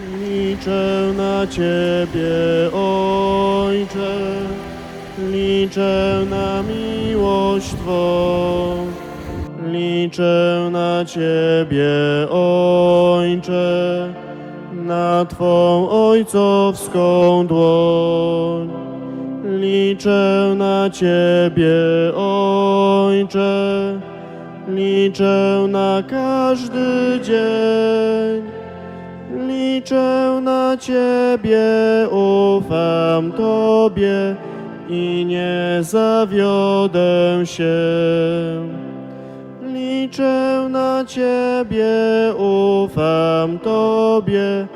Liczę na Ciebie, Ojcze, liczę na miłość Twą. Liczę na Ciebie, Ojcze, na Twą ojcowską dłoń. Liczę na Ciebie, Ojcze, liczę na każdy dzień. Liczę na Ciebie, ufam Tobie i nie zawiodę się. Liczę na Ciebie, ufam Tobie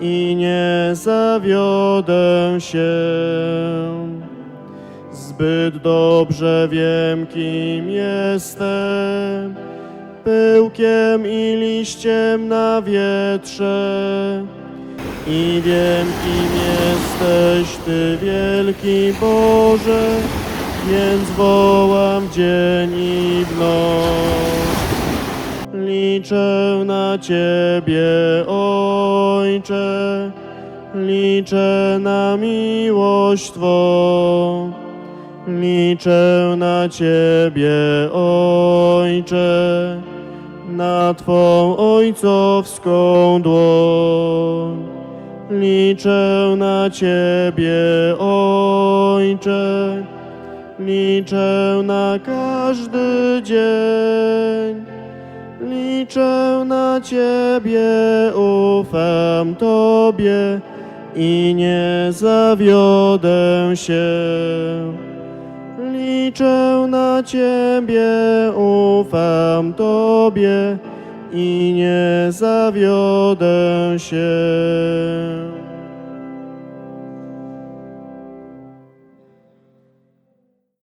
i nie zawiodę się. Zbyt dobrze wiem, kim jestem, pyłkiem i liściem na wietrze. I wiem, kim jesteś Ty, wielki Boże, więc wołam dzień i w noc. Liczę na Ciebie, Ojcze, liczę na miłość Twą. Liczę na Ciebie, Ojcze, na Twą ojcowską dłoń. Liczę na Ciebie, Ojcze, liczę na każdy dzień. Liczę na Ciebie, ufam Tobie i nie zawiodę się. Liczę na Ciebie, ufam Tobie i nie zawiodę się.